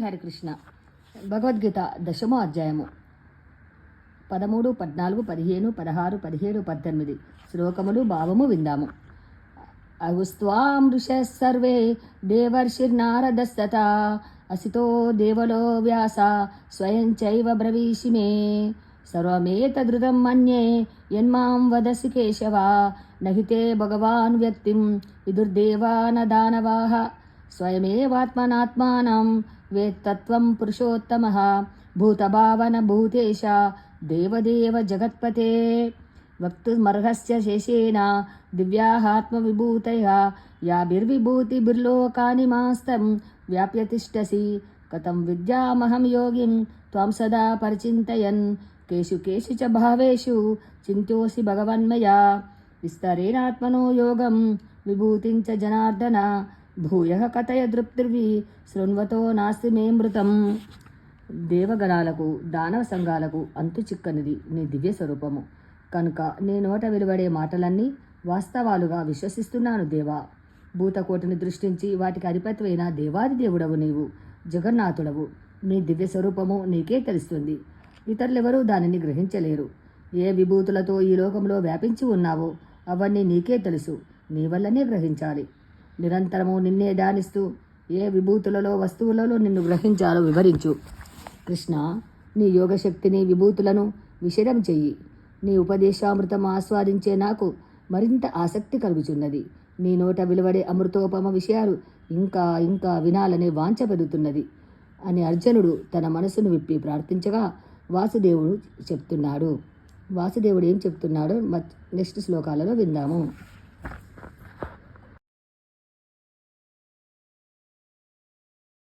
హరికృష్ణ. భగవద్గీత దశమో అధ్యాయము. పదమూడు పద్నాలుగు పదిహేను పదహారు పదిహేడు పద్దెనిమిది. శ్లోకములు భావము విందాము. అగుస్త్వాం ఋషः సర్వే దేవర్షిర్నారదస్తత అసితో దేవలో వ్యాస స్వయం చైవ బ్రవీషి మే. సర్వమేతదృతం మన్యే యన్మాం వదసి కేశవ. నహితే భగవాన్ వ్యక్తిం విదుర్దేవా దానవాహ దానవాः స్వయమేవాత్మనాత్మానం వేత్తత్వం పురుషోత్తమः భూతభావన భూతేశ దేవదేవ జగత్పతే వక్తుమర్హస్య శేషేణ దివ్యాహాత్మవిభూతయ యాభిర్విభూతిభిర్లోకాని మాస్తం వ్యాప్య తిష్టసి కథం విద్యామహం యోగిం త్వం సదా పరిచింతయన్ కేషు కేషు చ భావేషు చింత్యోసి భగవన్మయా విస్తరేణాత్మనో యోగం విభూతిం చ జనార్దన భూయ కథయ దృప్తిర్వి శృణ్వతో నాస్తి మే మృతం. దేవగణాలకు దానవ సంఘాలకు అంతు చిక్కనిది నీ దివ్య స్వరూపము. కనుక నీ నోట వెలువడే మాటలన్నీ వాస్తవాలుగా విశ్వసిస్తున్నాను దేవా. భూతకోటిని దృష్టించి వాటికి అధిపతివైన దేవాది దేవుడవు నీవు జగన్నాథుడవు. నీ దివ్య స్వరూపము నీకే తెలుస్తుంది. ఇతరులెవరూ దానిని గ్రహించలేరు. ఏ విభూతులతో ఈ లోకంలో వ్యాపించి ఉన్నావో అవన్నీ నీకే తెలుసు. నీ వల్లనే గ్రహించాలి. నిరంతరము నిన్నే ధ్యానిస్తూ ఏ విభూతులలో వస్తువులలో నిన్ను గ్రహించాలో వివరించు. కృష్ణ నీ యోగశక్తిని విభూతులను విషయం చెయ్యి. నీ ఉపదేశామృతం ఆస్వాదించే నాకు మరింత ఆసక్తి కలుగుచున్నది. నీ నోట విలువడే అమృతోపమ విషయాలు ఇంకా ఇంకా వినాలనే వాంఛ పెరుగుతున్నది అని అర్జునుడు తన మనసును విప్పి ప్రార్థించగా వాసుదేవుడు చెప్తున్నాడు. వాసుదేవుడు ఏం చెప్తున్నాడో నెక్స్ట్ శ్లోకాలలో విందాము.